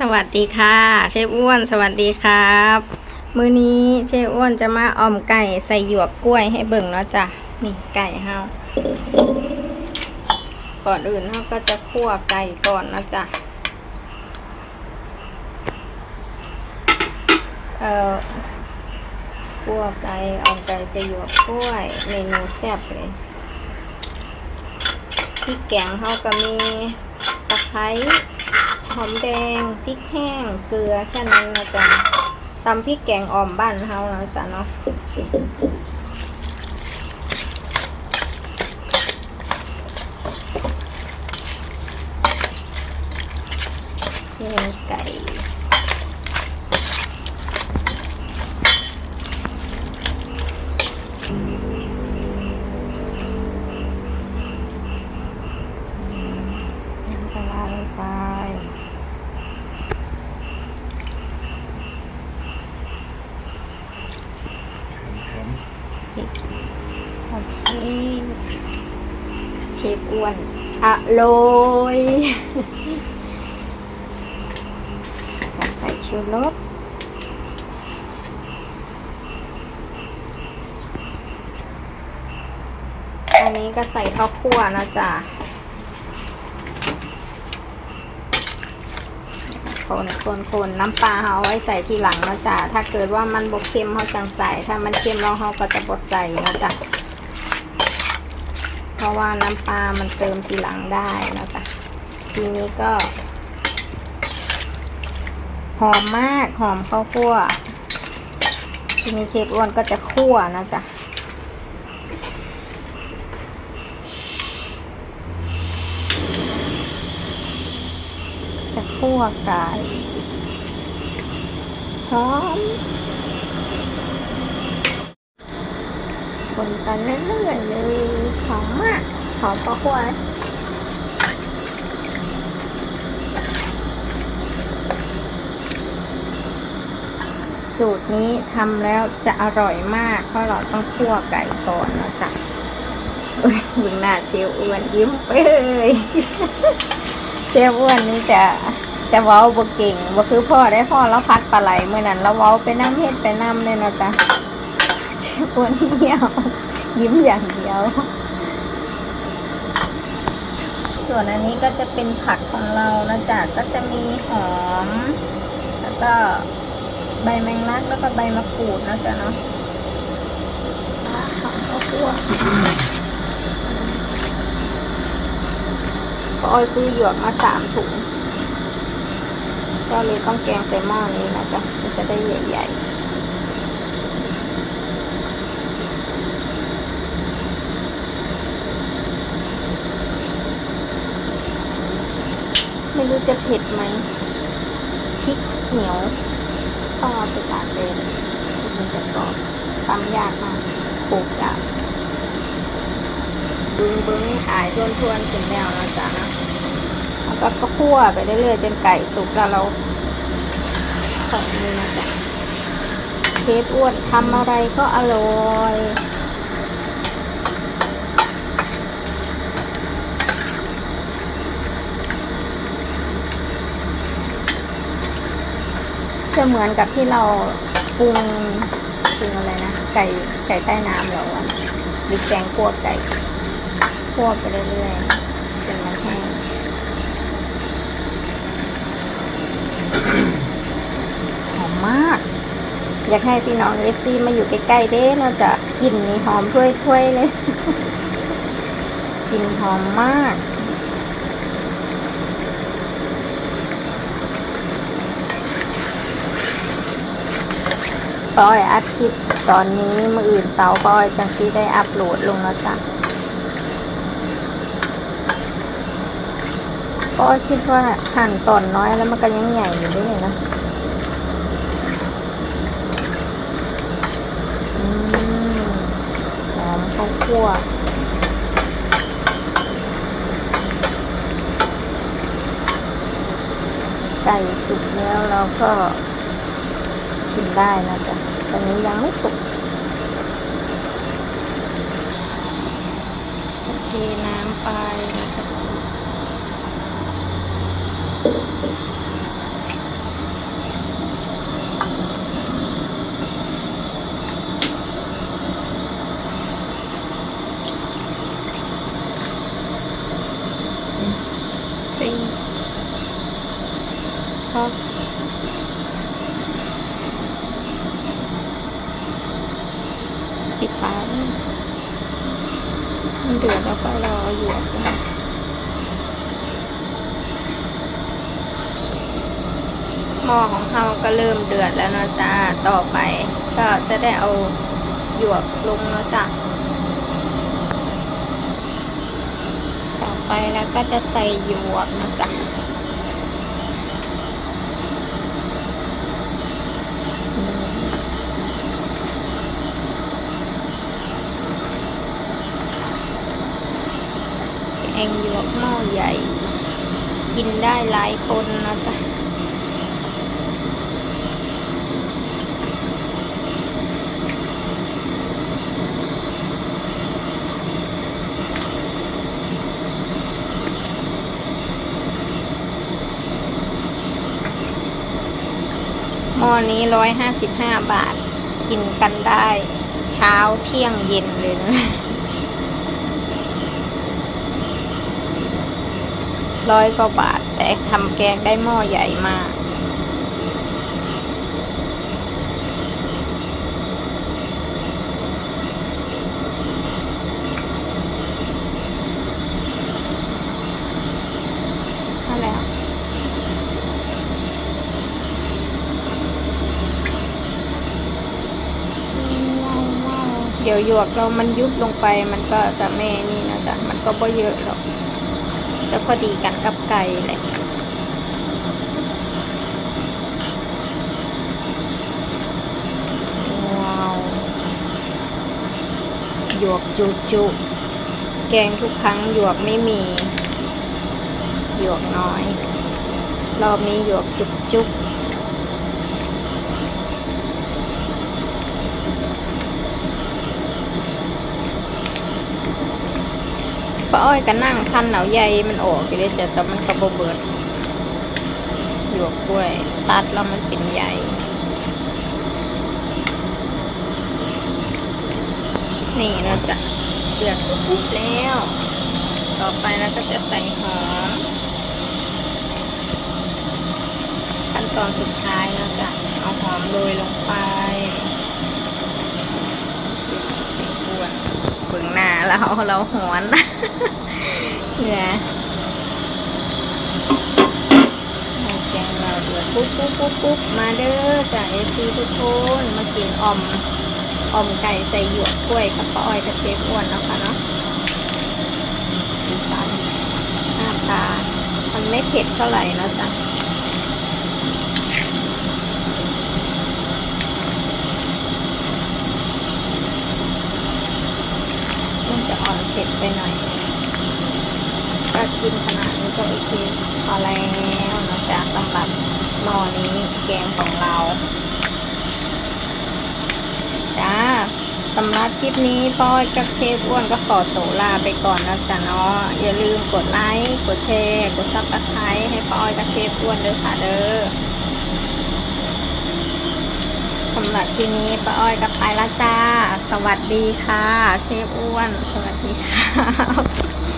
สวัสดีค่ะ เชฟอ้วนสวัสดีครับ มื้อนี้เชฟอ้วนจะมาออมไก่ใส่หยวกกล้วยให้เบิ่งเนาะจ้ะนี่ไก่เฮาก่อนอื่นเฮาก็จะคั่วไก่ก่อนนะจ๊ะเอ่อคั่วไก่ออมไก่ใส่หยวกกล้วยเมนูแซ่บเลยพริกแกงเฮาก็มีตะไคร้ หอมแดงพริกแห้งเกลือแค่นั้นนะจ๊ะตำพริกแกงอ่อมบ้านเฮานะจ๊ะเนาะนี่เป็นไก่ำปลาร้าลงไป โอเคเชฟอ้วนอร่อยใส่ชูรสอันนี้ก็ใส่ข้าวคั่วนะจ๊ะ คนคนคนน้ำปลาเขาเอาไว้ใส่ทีหลังนะจ๊ะถ้าเกิดว่ามันบกเค็มเขาจังใส่ ถ้ามันเค็มแล้วเขาก็จะบดใส่นะจ๊ะเพราะว่าน้ำปลามันเติมทีหลังได้นะจ๊ะทีนี้ก็ หอมมากหอมข้าวคั่วทีนี้เชฟอ้วนก็จะคั่วนะจ๊ะ จะคั่วไก่หอมคนกันเรื่อยๆเลยหอมมากหอมข้าคั่วนะสูตรนี้ทำแล้วจะอร่อยมาก เพราะเราต้องคั่วไก่ก่อนนะจ๊ะเอ้ยบึงหน้าเชฟอ้วนยิ้มไปเลย เชฟอ้วนนี่จะจะเว้าบ่เก่งบ่คือพ่อได้พ่อแล้วพัดปลาไหลเมื่อนั้นแล้วเว้าไปน้ำเฮ็ดไปน้ำเลยนะจ๊ะเชฟอ้วนเหี่ยวยิ้มอย่างเดียว ส่วนอันนี้ก็จะเป็นผักของเรานะจ๊ะก็จะมีหอม แล้วก็ใบแมงลักแล้วก็ใบมะกรูดนะจ๊ะเนาะหอมข้าวคั่ว ก็อ้อยซื้อหยวกมาสามถุงก็เลยต้องแกงใส่หม้อนี้นะจ๊ะมันจะได้ใหญ่ๆไม่รู้จะเผ็ดไหมพริกเหนียวต้องเอาไปตากเลยมันจะกรอบทำยากมากปลูกยาก บึ้งบึ้งขายทวนทวนๆถึงแนวนะจ๊ะนะแล้วก็ก็คั่วไปเรื่อยๆจนไก่สุกแล้วเราใส่นี่นะจ๊ะเชฟอ้วนทำอะไรก็อร่อยจะเหมือนกับที่เราปรุงปรุงอะไรนะ ไก่ไก่ใต้น้ำแล้วอะหรือแกงคั่วไก่ คั่วไปเรื่อยๆจนมันแห้งหอมมาก อยากให้พี่น้องเอฟซีมาอยู่ใกล้ๆเด้เราจะกลิ่นนี่หอมถ้วยๆเลยกลิ่นหอมมากปอยอัดคลิปตอนนี้มืออื่นเสาปอยจังซีได้อัปโหลดลงแล้วจ้ะ ปอยคิดว่าหั่นตอนน้อยแล้วมันก็ยังใหญ่อยู่ด้วยนะอืมหอมข้าวคั่วไก่สุกแล้วเราก็ชิมได้นะจ๊ะตอนนี้ยังไม่สุกโอเคน้ำไปนะจ๊ะ พอ ปิดฝาเลยมันเดือดแล้วก็รอหยวกนะหม้อของเราก็เริ่มเดือดแล้วนะจ้าต่อไป ก็จะได้เอาหยวกลงเนาะจ้ะต่อไปแล้วก็จะใส่หยวกนะจ๊ะอืมแก งหยวกหม้อใหญ่ กินได้หลายคนนะจ๊ะหม้อนี้ร้อยห้าสิบห้าบาท กินกันได้ เช้าเที่ยงเย็นเลยนะ ร้อยกว่าบาท แต่ทำแกงได้หม้อใหญ่มากเดี๋ยวหยวกเรามันยุบลงไปมันก็จะแม่นี่นะจ๊ะ มันก็บ่เยอะหรอก จะพอดีกันกับไก่เลยว้าวหยวกจุจุแกงทุกครั้งหยวกไม่มี หยวกน้อย รอบนี้หยวกจุกจุก ป้าอ้อยก็นั่งคันเหนาใหญ่มันออกอยู่เลยจ้ะแต่มันกระโบเบิดหยวกกล้วย ตัดแล้วมันเป็นใหญ่นี่นะจ๊ะเดือดปุ๊บแล้ว ต่อไปเราก็จะใส่หอมขั้นตอนสุดท้ายนะจ๊ะเอาหอมโรยลงไปใช้กวนเบื้องหน้า เราเราหอนเนี่ยแกงเราเดือดปุ๊บปุ๊บปุ๊บปุ๊บมาเด้อจากเอฟซีทุกคนมากินอ่อมอ่อมไก่ใส่หยวกกล้วยกับป้าอ้อยกับเชฟอ้วนนะคะเนาะสีสันหน้าตา มันไม่เผ็ดเท่าไหร่นะจ๊ะ จะอ่อนเผ็ดไปหน่อยก็กินขนาดนี้ก็โอเคพอแล้วนะจ๊ะสำหรับหม้อนี้แกงของเราจ้าสำหรับคลิปนี้ป้อยกับเชฟอ้วนก็ขอโตวลาไปก่อนนะจ๊ะเนาะอย่าลืมกดไลค์กดแชร์กดซับสไครต์ให้ป้อยกับเชฟอ้วนด้อค่ะเด้อ สำหรับทีนี้ป้าอ้อยกับไปละจ้า สวัสดีค่ะ เชฟอ้วน สวัสดีค่ะ